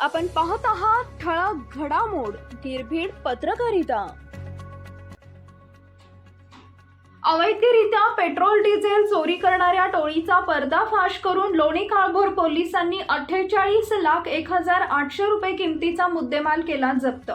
आपण पाहत आहात ठळक घडामोड निर्भीड पत्रकारिता. अवैधरित्या पेट्रोल डिझेल चोरी करणाऱ्या टोळीचा पर्दाफाश करून लोणी काळभोर पोलिसांनी अठ्ठेचाळीस लाख एक हजार आठशे रुपये किमतीचा मुद्देमाल केला जप्त.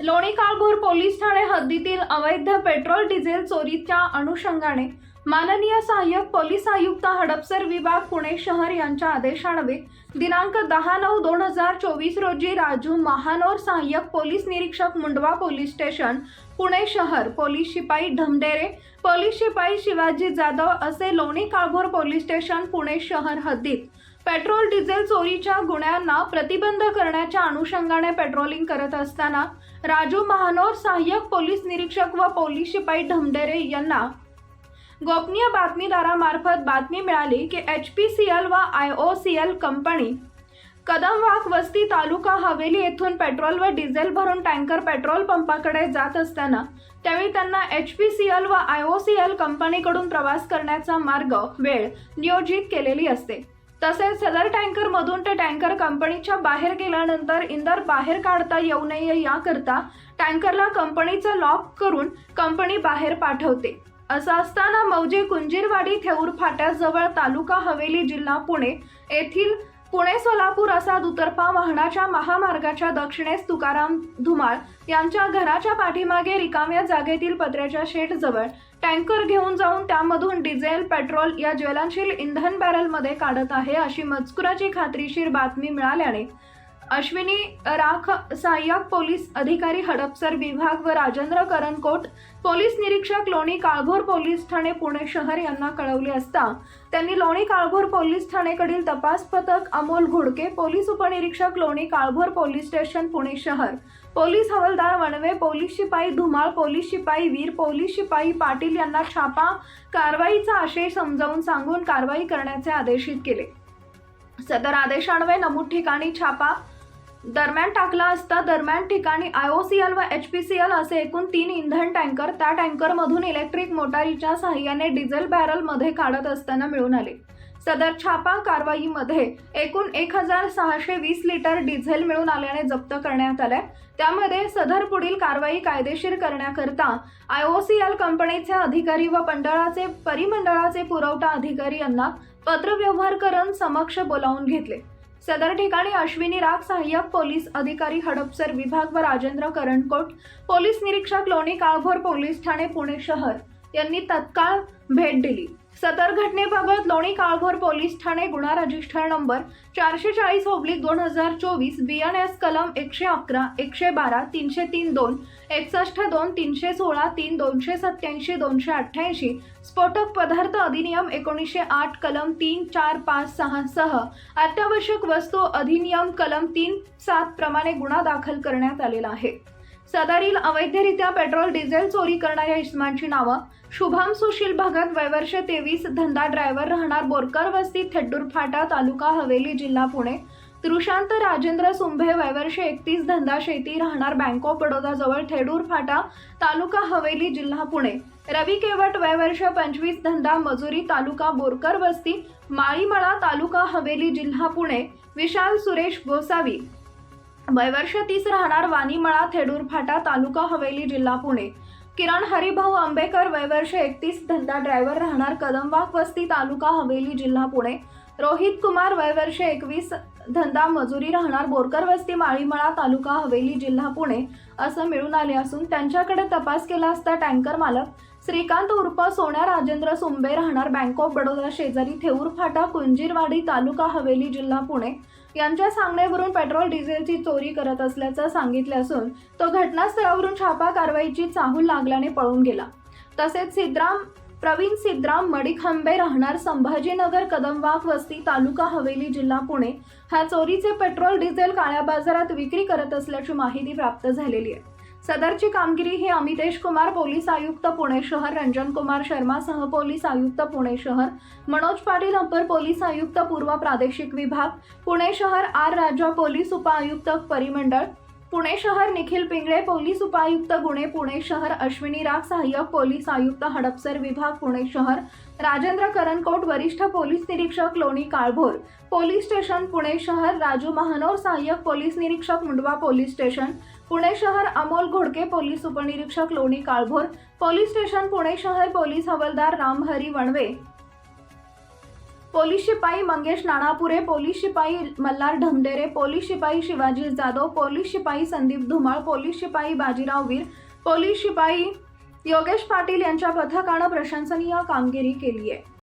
लोणी काळभोर पोलीस ठाणे हद्दीतील अवैध पेट्रोल डिझेल चोरीच्या अनुषंगाने माननीय सहाय्यक पोलीस आयुक्त हडपसर विभाग पुणे शहर यांच्या आदेशान्वये दिनांक दहा नऊ दोन हजार चोवीस रोजी राजू महानोर सहाय्यक पोलीस निरीक्षक मुंडवा पोलीस स्टेशन पुणे शहर पोलीस शिपाई ढमडेरे पोलीस शिपाई शिवाजी जाधव असे लोणी काळभोर पोलीस स्टेशन पुणे शहर हद्दीत. पेट्रोल डिझेल चोरीच्या गुन्ह्यांना प्रतिबंध करण्याच्या अनुषंगाने पेट्रोलिंग करत असताना राजू महानोर सहाय्यक पोलीस निरीक्षक व पोलीस शिपाई ढमडेरे यांना गोपनीय बातमीदारामार्फत बातमी मिळाली की एच पी सी एल व I O C L company Kadamwak Vasti taluka Haveli येथून पेट्रोल व डिझेल भरून टँकर पेट्रोल पंपाकडे जात असताना त्यावेळी त्यांना एच पी सी एल व आय ओ सी एल कंपनीकडून प्रवास करण्याचा मार्ग वेळ नियोजित केलेली असते. तसेच सदर टँकर मधून ते टँकर कंपनीच्या बाहेर गेल्यानंतर इंधन बाहेर काढता येऊ नये याकरता टँकरला कंपनीचं लॉक करून कंपनी बाहेर पाठवते. असं असताना मौजे कुंजीरवाडी थेऊर फाट्याजवळ तालुका हवेली जिल्हा पुणे येथील पुणे सोलापूर असा दुतर्फा वाहनाच्या महामार्गाच्या दक्षिणेस तुकाराम धुमाळ यांच्या घराच्या पाठीमागे रिकाम्या जागेतील पत्र्याच्या शेडजवळ टँकर घेऊन जाऊन त्यामधून डिझेल पेट्रोल या ज्वलनशील इंधन बॅरलमध्ये काढत आहे अशी मजकुराची खात्रीशीर बातमी मिळाल्याने अश्विनी राख सहाय्यक पोलीस अधिकारी हडपसर विभाग व राजेंद्र करनकोट पोलीस निरीक्षक लोणी काळभोर पोलीस ठाणे पुणे शहर यांना कळवले असता त्यांनी लोणी काळभोर पोलीस ठाणेकडील तपास पथक अमोल घुडके पोलीस उपनिरीक्षक लोणी काळभोर पोलीस स्टेशन पुणे शहर पोलीस हवालदार वणवे पोलीस शिपाई धुमाळ पोलीस शिपाई वीर पोलीस शिपाई पाटील यांना छापा कारवाईचा आशय समजावून सांगून कारवाई करण्याचे आदेशित केले. सदर आदेशान्वये नमूद ठिकाणी छापा दरम्यान टाकला असता दरम्यान ठिकाणी आय ओ सी एल व एच पी सी एल असे एकूण तीन इंधन टँकर त्या टँकरमधून इलेक्ट्रिक मोटारीच्या सहाय्याने डिझेल बॅरलमध्ये काढत असताना मिळून आले. सदर छापा कारवाईमध्ये एकूण एक हजार सहाशे वीस लिटर डिझेल मिळून आल्याने जप्त करण्यात आले त्यामध्ये सदर पुढील कारवाई कायदेशीर करण्याकरता आय ओ सी एल कंपनीचे अधिकारी व मंडळाचे परिमंडळाचे पुरवठा अधिकारी यांना पत्रव्यवहार करून समक्ष बोलावून घेतले. सदर ठिकाणी अश्विनी राग सहाय्यक पोलीस अधिकारी हडपसर विभाग व राजेंद्र करणकोट पोलीस निरीक्षक लोणी काळभोर पोलीस ठाणे पुणे शहर यांनी तत्काळ भेट दिली. सदर घटनेबाबत लोणी काळभोर पोलीस ठाणे गुन्हा रजिस्टर नंबर चारशे चाळीस ओब्लिक दोन हजार चोवीस बी एन एस कलम एकशे अकरा एकशे बारा तीनशे तीन दोन एकसष्ट दोन तीनशे सोळा तीन दोनशे सत्याऐंशी दोनशे अठ्ठ्याऐंशी स्फोटक पदार्थ अधिनियम एकोणीसशे आठ कलम तीन चार पाच सहा सह अत्यावश्यक वस्तू अधिनियम कलम तीन सात प्रमाणे गुन्हा दाखल करण्यात आलेला आहे. सदरील अवैधरित्या पेट्रोल डिझेल चोरी करणाऱ्या इसमांची नावं. शुभम सुशील भगत वयवर्ष तेवीस धंदा ड्रायव्हर राहणार बोरकर वस्ती थेड्डूर फाटा तालुका हवेली जिल्हा पुणे. तृशांत राजेंद्र सुंभे वयवर्ष एकतीस धंदा शेती राहणार बँक ऑफ बडोदा जवळ थेडूर फाटा तालुका हवेली जिल्हा पुणे. रवी केवट वयवर्ष पंचवीस धंदा मजुरी तालुका बोरकर वस्ती. माळीमळा तालुका हवेली जिल्हा पुणे. विशाल सुरेश गोसावी. वयवर्ष तीस राहणार वाणीमळा थेडूर फाटा तालुका हवेली जिल्हा पुणे. किरण हरिभाऊ आंबेकर वयवर्ष एकतीस धंदा ड्रायव्हर राहणार कदमबाग वस्ती तालुका हवेली जिल्हा पुणे. रोहित कुमार वयवर्ष एकवीस धंदा मजुरी राहणार बोरकर वस्ती माळीमळा तालुका हवेली जिल्हा पुणे. असं मिळून आले असून त्यांच्याकडे तपास केला असता टँकर मालक श्रीकांत उर्फ सोन्या राजेंद्र सुंबे राहणार बँक ऑफ बडोदा शेजारी थेऊर फाटा कुंजीरवाडी तालुका हवेली जिल्हा पुणे. यांच्या सांगण्यावरून पेट्रोल डिझेलची चोरी करत असल्याचं सांगितले असून तो घटनास्थळावरून छापा कारवाईची चाहूल लागल्याने पळून गेला. तसेच सिद्राम प्रवीण सिद्राम मडिखंबे राहणार संभाजीनगर कदमवाक वस्ती तालुका हवेली जिल्हा पुणे. हा चोरीचे पेट्रोल डिझेल काळ्या बाजारात विक्री करत असल्याची माहिती प्राप्त झालेली आहे. सदरची कामगिरी ही अमितेश कुमार पोलीस आयुक्त पुणे शहर रंजन कुमार शर्मा सह पोलीस आयुक्त पुणे शहर मनोज पाटील अपर पोलीस आयुक्त पूर्व प्रादेशिक विभाग पुणे शहर आर राजा पोलीस उपआयुक्त परिमंडळ पुणे शहर निखिल पिंगळे पोलीस उपायुक्त गुणे पुणे शहर अश्विनी राग सहाय्यक पोलीस आयुक्त हडपसर विभाग पुणे शहर राजेंद्र करनकोट वरिष्ठ पोलीस निरीक्षक लोणी काळभोर पोलीस स्टेशन पुणे शहर राजू महानोर सहाय्यक पोलीस निरीक्षक मुंडवा पोलीस स्टेशन पुणे शहर अमोल घोडके पोलीस उपनिरीक्षक लोणी काळभोर पोलीस स्टेशन पुणे शहर पोलीस हवालदार रामहरी वणवे. पोलीस शिपाई मंगेश नाणापुरे पोलीस शिपाई मल्हार ढमडेरे पोलीस शिपाई शिवाजी जाधव पोलीस शिपाई संदीप धुमाळ पोलीस शिपाई बाजीराव वीर पोलीस शिपाई योगेश पाटील यांच्या पथकानं प्रशंसनीय कामगिरी केली आहे